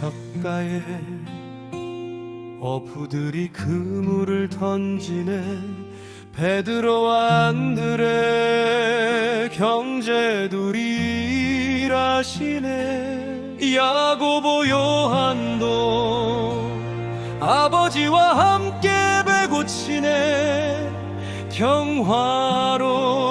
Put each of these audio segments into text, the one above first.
저녁가에 어부들이 그물을 던지네. 베드로와 안드레 형제들이 일하시네. 야고보 요한도 아버지와 함께 배고치네. 평화로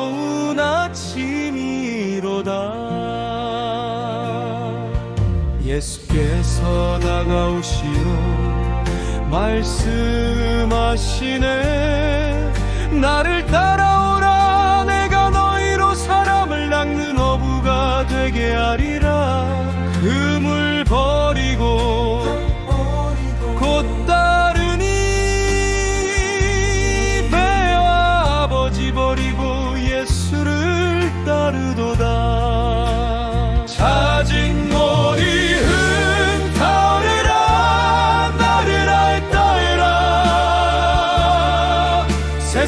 예수께서 다가오시어 말씀하시네. 나를 따라오라. 내가 너희로 사람을 낚는 어부가 되게 하리라. 금을 버리고 곧 따르니 배와 아버지 버리고 예수를 따르도다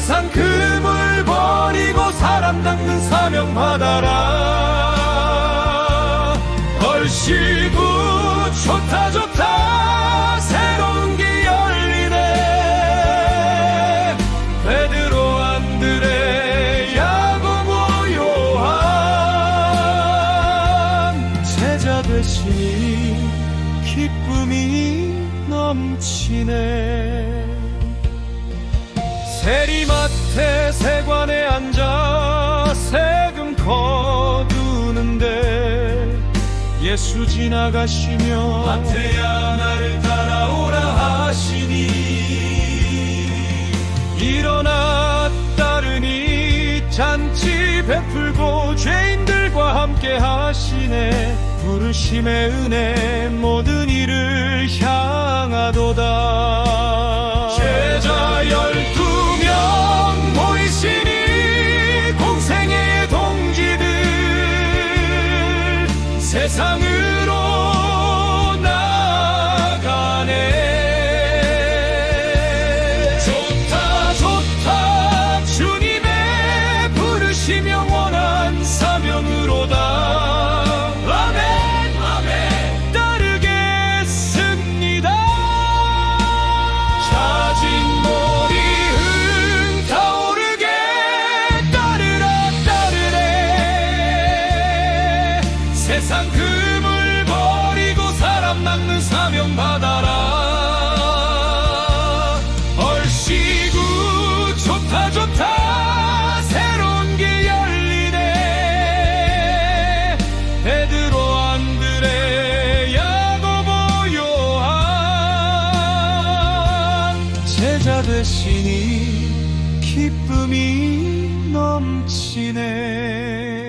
세상 금을 버리고 사람 닦는 사명 받아라. 얼씨구 좋다 좋다 새로운 게 열리네. 베드로 안드레 야고보 요한. 제자 되시니 기쁨이 넘치네 세리마태 세관에 앉아 세금 거두는데 예수 지나가시며 마태야 나를 따라오라 하시니. 일어나 따르니 잔치 베풀고 죄인들과 함께 하시네. 부르심의 은혜 모든 이를 향하도다 세상으 세상 금을 버리고 사람 낚는 사명 받아라. 얼씨구 좋다 좋다 새로운 게 열리네. 베드로 안드레 야고보 요한. 제자 되시니 기쁨이 넘치네